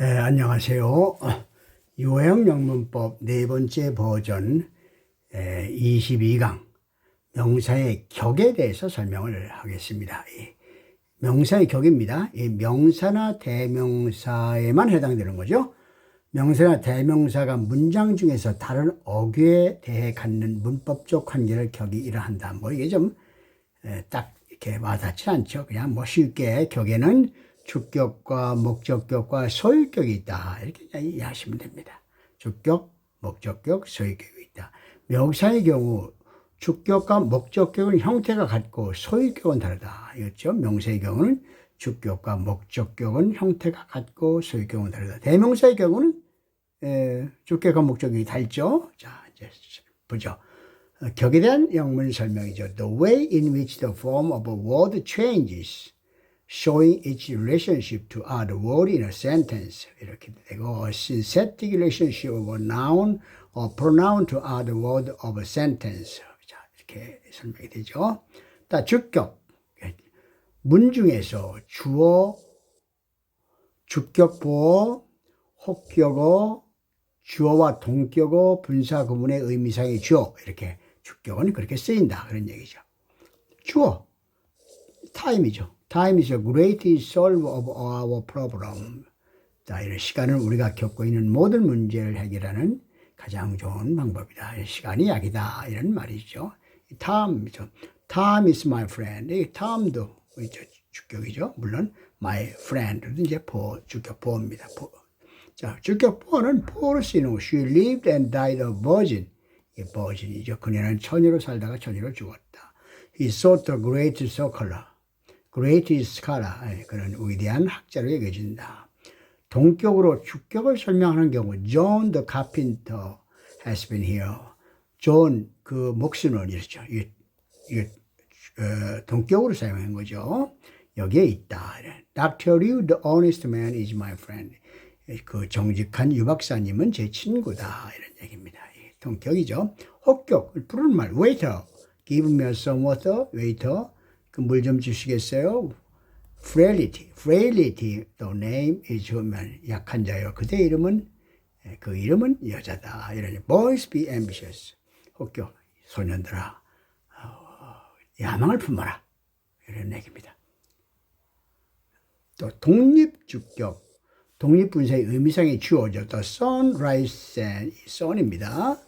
예, 안녕하세요. 유형 영문법 네 번째 버전 예, 22강 명사의 격에 대해서 설명을 하겠습니다. 예, 명사의 격입니다. 이 명사나 대명사에만 해당되는 거죠. 명사나 대명사가 문장 중에서 다른 어귀에 대해 갖는 문법적 관계를 격이 이러한다. 뭐 이게 좀 딱 이렇게 와닿지 않죠. 그냥 뭐 쉽게 격에는 주격과 목적격과 소유격이 있다. 이렇게 이해하시면 됩니다. 주격, 목적격, 소유격이 있다. 명사의 경우 주격과 목적격은 형태가 같고 소유격은 다르다. 이었죠. 명사의 경우는 주격과 목적격은 형태가 같고 소유격은 다르다. 대명사의 경우는 에, 주격과 목적격이 달죠. 자, 이제 보죠. 어, 격에 대한 영문 설명이죠. The way in which the form of a word changes, showing its relationship to other word in a sentence. 이렇게 되고, synthetic relationship of a noun or pronoun to other word of a sentence. 자, 이렇게 설명이 되죠. 자, 주격. 문 중에서 주어, 주격보어, 혹격어, 주어와 동격어, 분사 구문의 의미상의 주어 이렇게 주격은 그렇게 쓰인다 그런 얘기죠. 주어 time이죠. Time is a great solve of our problem. 자, 이런 시간은 우리가 겪고 있는 모든 문제를 해결하는 가장 좋은 방법이다. 시간이 약이다. 이런 말이죠. time이죠. Time is my friend. 이 time도 있죠. 주격이죠. 물론 my friend도 이제 보어, 주격 보어입니다. 보어. 자, 주격 보어로 쓰이는 거. She lived and died a virgin. 이 virgin이죠. 그녀는 처녀로 살다가 처녀로 죽었다. He sought a great scholar. Great scholar. 예, 그런 위대한 학자로 여겨진다. 동격으로 주격을 설명하는 경우 John the carpenter has been here. 존 그 목수는 이렇죠. 이, 이, 어, 동격으로 사용한 거죠. 여기에 있다. Dr. Liu, the honest man, is my friend. 그 정직한 유 박사님은 제 친구다. 이런 얘기입니다. 동격이죠. 혹격, 부르는 말, waiter. Give me some water, waiter. 그물좀 주시겠어요? frailty, frailty, the name is human. 약한 자요. 그대 이름은, 그 이름은 여자다. 이런, boys be ambitious. 혹격, 소년들아, 야망을 품어라. 이런 얘기입니다. 또 독립주격, 독립분사의 의미상의 주어죠. The sun rise and sun입니다.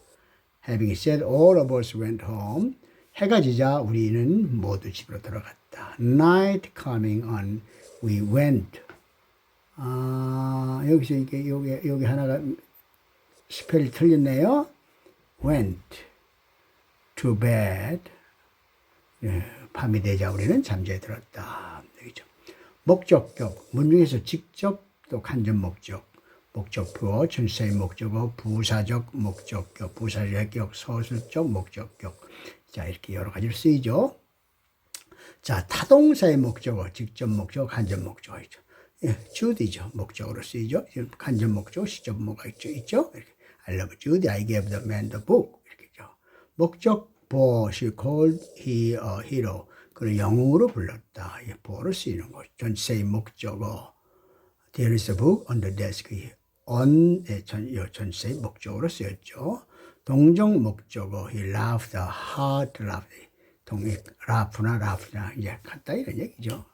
Having said all of us went home. 해가 지자 우리는 모두 집으로 돌아갔다. Night coming on, we went. 아, 여기서 이게, 여기, 여기 하나가 스펠이 틀렸네요. went to bed. 예, 밤이 되자 우리는 잠자에 들었다. 여기죠. 목적격, 문중에서 직접 또 간접 목적, 목적부어, 전사의 목적어, 부사적 목적격, 부사적 서술적 목적격. 자, 이렇게 여러 가지로 쓰이죠. 자, 타동사의 목적어, 직접 목적, 간접 목적어이죠. 예, 주디죠. 목적으로 쓰이죠. 간접 목적, 시접 뭐가 있죠. 있죠. 이렇게. I love Judy, I gave the man the book. 이렇게죠. 목적, 보, she called he a hero. 그를 영웅으로 불렀다. 이 보를 쓰이는 거죠. 전세의 목적어. There is a book on the desk. On 전, 전세의 목적으로 쓰였죠. 동정 목적어. He laughed hard laughed. 동의 라프나 라프나 이제 같다 이런 얘기죠.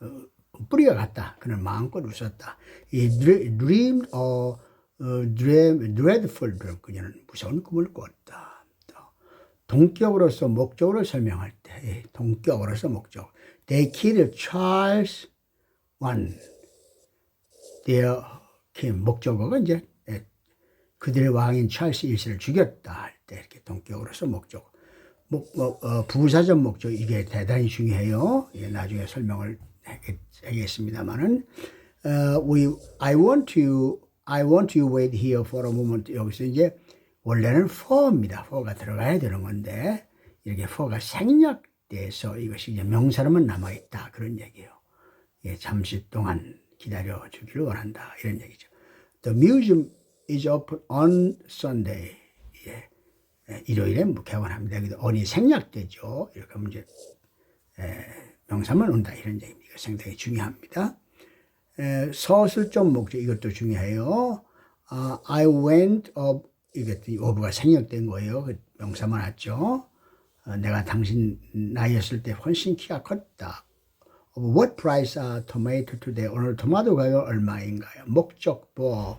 어, 뿌리가 같다. 그는 마음껏 웃었다. He dreamed a dream, dreadful dream. 그녀는 무서운 꿈을 꿨다. 동격으로서 목적으로 설명할 때 동격으로서 목적. They killed Charles I. Their king. 목적어가 이제 그들의 왕인 찰스 1세를 죽였다 할 때 이렇게 동격으로서 목적. 목, 뭐, 어, 부사적 목적 이게 대단히 중요해요. 예, 나중에 설명을 하겠습니다만은 uh, we I want to I want you wait here for a moment 여기서 이제 원래는 for입니다. for가 들어가야 되는 건데 이렇게 for가 생략돼서 이것이 이제 명사로만 남아 있다 그런 얘기예요. 예, 잠시 동안 기다려 주기를 원한다 이런 얘기죠. The museum is open on Sunday. 예. 일요일에 개관합니다. 여기도 언이 생략되죠. 이렇게 하면 이제 에, 명사만 온다 이런 얘기입니다. 상당히 중요합니다. 에, 서술적 목적 이것도 중요해요. 아, I went up 이게 of가 생략된 거예요. 그 명사만 왔죠. 어, 내가 당신 나이였을 때 훨씬 키가 컸다. What price are tomato today? 오늘 토마토 가격 얼마인가요? 목적보.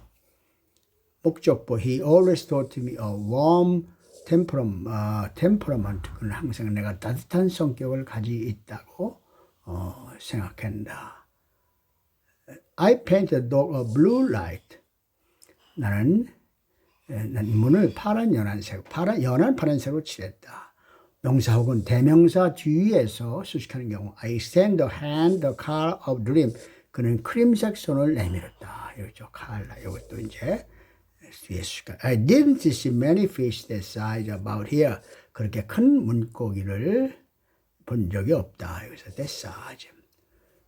목적보. He always taught me a warm temperament. 어, temperament. 그는 항상 내가 따뜻한 성격을 가지고 있다고 어, 생각한다. I painted dog a blue light. 나는 에, 난 문을 파란 연한색, 파란 연한 파란색으로 칠했다. 명사 혹은 대명사 뒤에서 수식하는 경우 I extend the hand, the car of dream. 그는 크림색 손을 내밀었다. 이거죠. 칼라. 이것도 이제 뒤에 수식하. I didn't see many fish that size about here. 그렇게 큰 물고기를 본 적이 없다. 여기서 that size.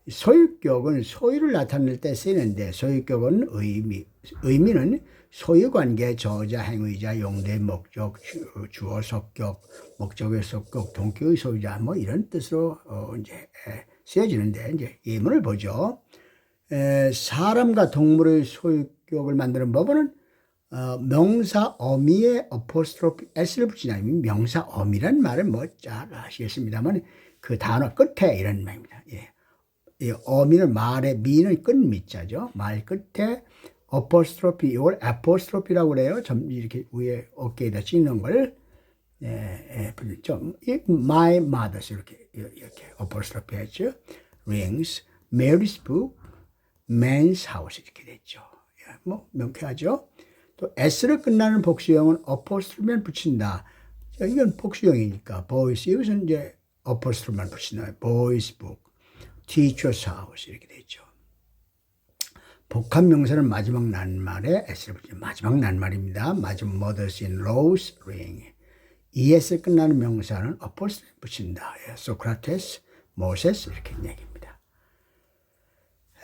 소유격은 소유를 나타낼 때 쓰이는데 소유격은 의미 의미는 소유관계 저자 행위자 용대 목적 주, 주어 속격 목적의 속격 동격의 소유자 뭐 이런 뜻으로 어, 이제 에, 쓰여지는데 이제 예문을 보죠. 에, 사람과 동물의 소유격을 만드는 법은 어, 명사 어미에 어포스트로피 s를 붙이냐 면 명사 어미란 말은 뭐 잘 아시겠습니다만 그 단어 끝에 이런 말입니다. 예. 이 어미는 말의 미는 끝 미자죠. 말 끝에 어퍼스트로피 이걸 아포스트로피라고 그래요. 점 이렇게 위에 어깨에다 찍는 걸 예, 예, my mother's 이렇게 이렇게 어퍼스트로피 했죠. rings, Mary's book, man's house 이렇게 됐죠. 예, 뭐 명쾌하죠. 또 s를 끝나는 복수형은 어퍼스트로피만 붙인다. 자, 이건 복수형이니까 boys 이것은 이제 어퍼스트로피만 붙인다. boys book. teacher's house 이렇게 되죠. 복합 명사는 마지막 낱말에 s를 붙이죠. 마지막 낱말입니다. 마지막 mother's in law's ring. es 끝나는 명사는 apostrophe 붙인다. 예, 소크라테스, 모세스 이렇게 얘기입니다.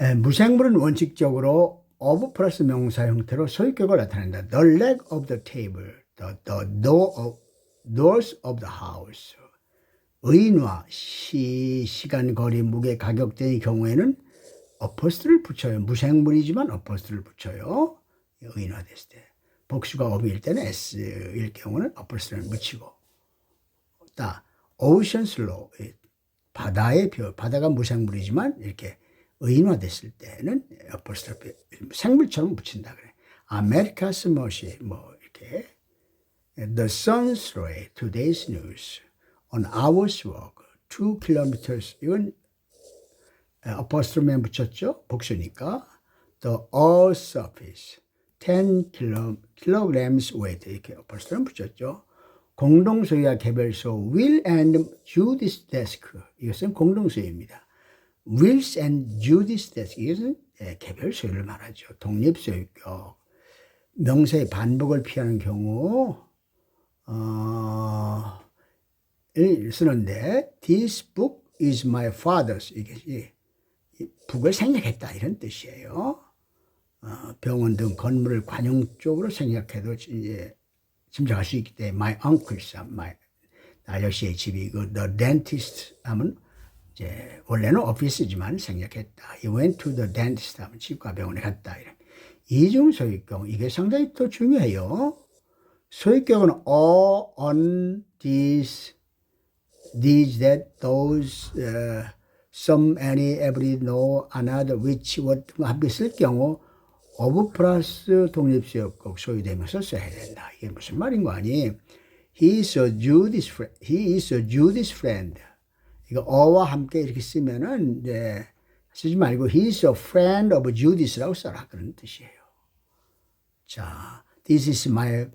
에, 무생물은 원칙적으로 of 플러스 명사 형태로 소유격을 나타낸다. The leg of the table, the, the door of, doors of the house. 의인화, 시, 시간, 거리, 무게, 가격 등의 경우에는 어퍼스트를 붙여요. 무생물이지만 어퍼스트를 붙여요. 의인화됐을 때. 복수가 업일 때는 S일 경우는 어퍼스트를 붙이고. 따, ocean's law, 바다의 표, 바다가 무생물이지만 이렇게 의인화됐을 때는 어퍼스트를 생물처럼 붙인다 그래. America's mercy, 뭐 이렇게. The sun's ray, today's news. on hour's walk, two kilometers. 이건 어퍼스트로맨 붙였죠? 복수니까. The all surface, 10 kilo, kilograms weight. 이렇게 어퍼스트로맨 붙였죠. 공동소유와 개별소, will and Judy's desk. 이것은 공동소유입니다. wills and Judy's desk. 이것은 개별 소유를 말하죠. 독립소유격. 명사의 반복을 피하는 경우, 어, 을 쓰는데 this book is my father's 이게 북을 생략했다 이런 뜻이에요. 어, 병원 등 건물을 관용적으로 생략해도 이제 짐작할 수 있기 때문에 my uncle's my 나여 씨의 집이 그 the dentist 하면 이제 원래는 오피스지만 생략했다. He went to the dentist 하면 치과 병원에 갔다. 이런 이중 소유격 이게 상당히 또 중요해요. 소유격은 all on this these, that, those, uh, some, any, every, no, another, which, what 함께 쓸 경우 of 플러스 독립수역국 소유되면서 써야 된다. 이게 무슨 말인 거 아니? He is a Judy's friend. He is a Judy's friend. 이거 어와 함께 이렇게 쓰면은 이제 쓰지 말고 he is a friend of Judy's라고 써라 그런 뜻이에요. 자, this is my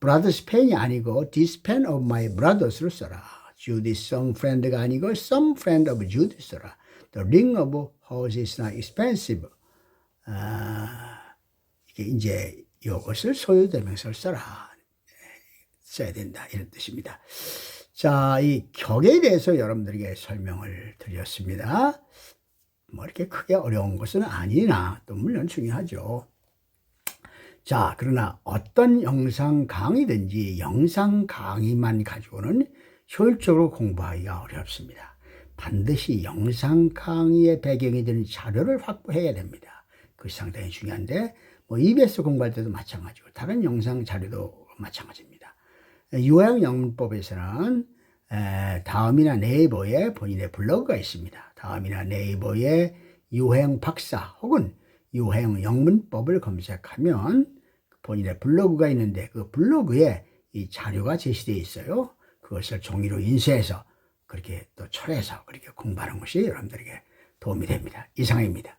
brother's pen이 아니고 this pen of my brother's로 써라. Judy's some friend가 아니고 some friend of Judy's라. The ring of house is not expensive. 아, 이게 이제 이것을 소유대명사를 써라. 써야 된다. 이런 뜻입니다. 자, 이 격에 대해서 여러분들에게 설명을 드렸습니다. 뭐 이렇게 크게 어려운 것은 아니나 또 물론 중요하죠. 자, 그러나 어떤 영상 강의든지 영상 강의만 가지고는 효율적으로 공부하기가 어렵습니다. 반드시 영상 강의의 배경이 되는 자료를 확보해야 됩니다. 그것이 상당히 중요한데 뭐 EBS 공부할 때도 마찬가지고 다른 영상 자료도 마찬가지입니다. 유아용 영문법에서는 에, 다음이나 네이버에 본인의 블로그가 있습니다. 다음이나 네이버에 유행 박사 혹은 유행 영문법을 검색하면 본인의 블로그가 있는데 그 블로그에 이 자료가 제시되어 있어요. 그것을 종이로 인쇄해서 그렇게 또 철해서 그렇게 공부하는 것이 여러분들에게 도움이 됩니다. 이상입니다.